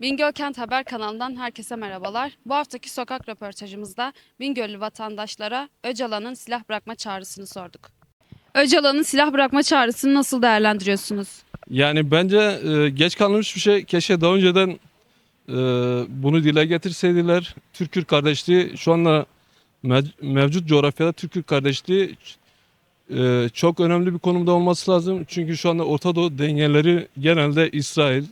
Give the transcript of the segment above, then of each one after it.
Bingöl Kent Haber kanalından herkese merhabalar. Bu haftaki sokak röportajımızda Bingöllü vatandaşlara Öcalan'ın silah bırakma çağrısını sorduk. Öcalan'ın silah bırakma çağrısını nasıl değerlendiriyorsunuz? Yani bence e, geç kalmış bir şey. Keşke daha önceden e, bunu dile getirseydiler. Türk-Kürt kardeşliği şu anda mev- mevcut coğrafyada Türk-Kürt kardeşliği e, çok önemli bir konumda olması lazım. Çünkü şu anda Orta Doğu dengeleri genelde İsrail,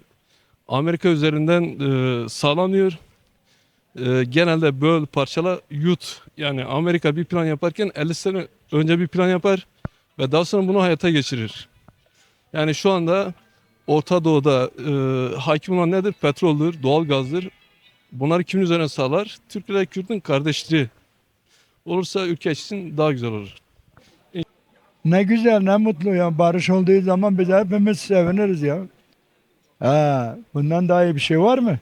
Amerika üzerinden e, sağlanıyor. E, genelde böl, parçala, yut. Yani Amerika bir plan yaparken 50 sene önce bir plan yapar ve daha sonra bunu hayata geçirir. Yani şu anda Orta Doğu'da e, hakim olan nedir? Petroldür, doğalgazdır. Bunları kimin üzerine sağlar? Türk ile Kürt'ün kardeşliği. Olursa ülke için daha güzel olur. Ne güzel ne mutlu ya. Barış olduğu zaman biz hepimiz seviniriz ya. Ha, bundan daha iyi bir şey var mı?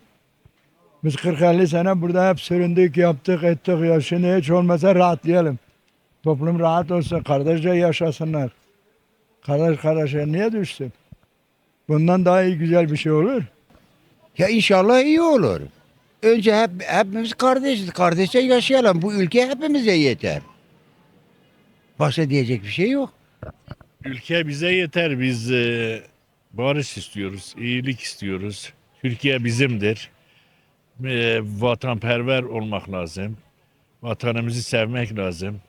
Biz 40-50 sene burada hep süründük, yaptık, ettik ya. Şimdi hiç olmasa rahatlayalım. Toplum rahat olsun, kardeşçe yaşasınlar. Kardeş kardeşe niye düşsün? Bundan daha iyi güzel bir şey olur. Ya inşallah iyi olur. Önce hep hepimiz kardeşiz. Kardeşçe yaşayalım. Bu ülke hepimize yeter. Başka diyecek bir şey yok. Ülke bize yeter. Biz e, barış istiyoruz, iyilik istiyoruz. Türkiye bizimdir. E, vatanperver olmak lazım. Vatanımızı sevmek lazım.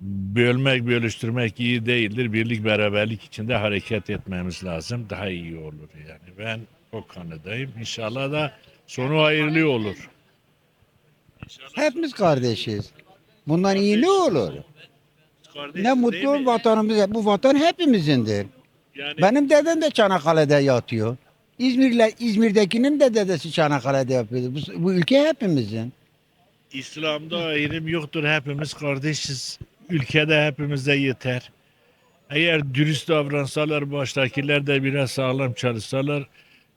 Bölmek, bölüştürmek iyi değildir. Birlik, beraberlik içinde hareket etmemiz lazım. Daha iyi olur yani. Ben o kanıdayım. İnşallah da sonu hayırlı olur. Hepimiz kardeşiz. Bundan iyi ne olur? Kardeş Ne mutlu vatanımıza. Bu vatan hepimizindir. Yani Benim dedem de Çanakkale'de yatıyor. İzmir'le İzmir'dekinin de dedesi Çanakkale'de yapıyordu. Bu, bu ülke hepimizin. İslam'da ayrım yoktur. Hepimiz kardeşiz. Ülkede hepimize yeter. Eğer dürüst davransalar, baştakiler de biraz sağlam çalışsalar,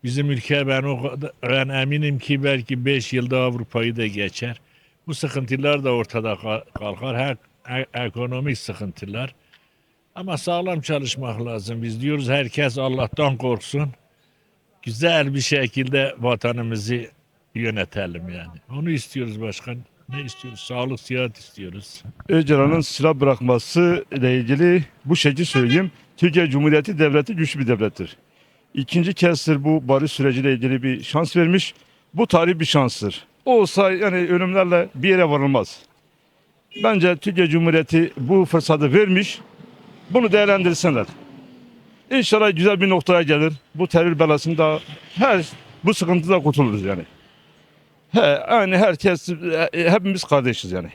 bizim ülke ben o kadar, ben eminim ki belki 5 yılda Avrupa'yı da geçer. Bu sıkıntılar da ortada kal- kalkar. Her, ekonomik sıkıntılar. Ama sağlam çalışmak lazım. Biz diyoruz herkes Allah'tan korksun. Güzel bir şekilde vatanımızı yönetelim yani. Onu istiyoruz başkan. Ne istiyoruz? Sağlık, sıhhat istiyoruz. Öcalan'ın silah bırakması ile ilgili bu şekilde söyleyeyim. Türkiye Cumhuriyeti devleti güçlü bir devlettir. İkinci kezdir bu barış süreciyle ilgili bir şans vermiş. Bu tarih bir şanstır. Olsa yani ölümlerle bir yere varılmaz. Bence Türkiye Cumhuriyeti bu fırsatı vermiş. Bunu değerlendirsinler. İnşallah güzel bir noktaya gelir. Bu terör belasında her bu sıkıntıda kurtuluruz yani. He, yani herkes hepimiz kardeşiz yani.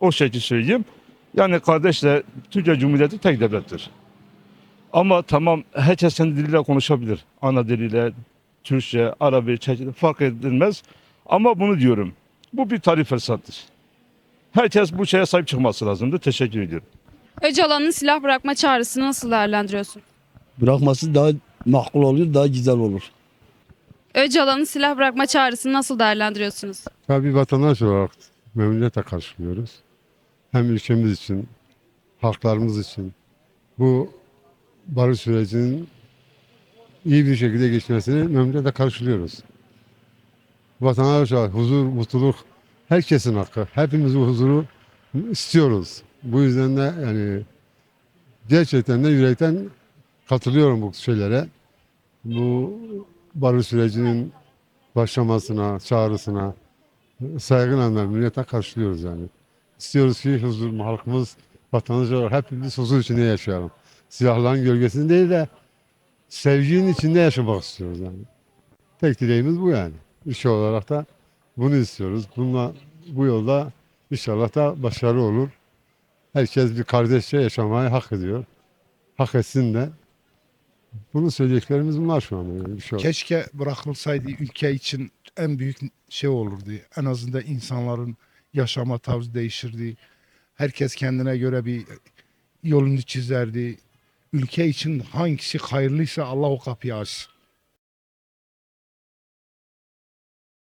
O şekilde söyleyeyim. Yani kardeşle Türkiye Cumhuriyeti tek devlettir. Ama tamam herkes kendi diliyle konuşabilir. Ana diliyle, Türkçe, Arabi, Çerkese fark edilmez. Ama bunu diyorum. Bu bir tarih fırsattır. Herkes bu şeye sahip çıkması lazımdır. Teşekkür ediyorum. Öcalan'ın silah bırakma çağrısını nasıl değerlendiriyorsun? bırakması daha makul olur, daha güzel olur. Öcalan'ın silah bırakma çağrısını nasıl değerlendiriyorsunuz? Tabii vatandaş olarak memnuniyetle karşılıyoruz. Hem ülkemiz için, halklarımız için bu barış sürecinin iyi bir şekilde geçmesini memnuniyetle karşılıyoruz. Vatandaş olarak huzur, mutluluk herkesin hakkı. Hepimiz bu huzuru istiyoruz. Bu yüzden de yani gerçekten de yürekten katılıyorum bu şeylere. Bu barış sürecinin başlamasına, çağrısına saygıyla memnuniyetle karşılıyoruz yani. İstiyoruz ki huzur, halkımız, vatandaş olarak hepimiz huzur içinde yaşayalım. Silahların gölgesinde değil de sevginin içinde yaşamak istiyoruz yani. Tek dileğimiz bu yani. Ülke olarak da bunu istiyoruz. Bununla bu yolda inşallah da başarılı olur. Herkes bir kardeşçe yaşamayı hak ediyor. Hak etsin de. Bunu söyleyeceklerimiz bunlar şu anda. Yani bir. Keşke bırakılsaydı ülke için en büyük şey olurdu. En azından insanların yaşama tarzı değişirdi. Herkes kendine göre bir yolunu çizerdi. Ülke için hangisi hayırlıysa Allah o kapıyı açsın.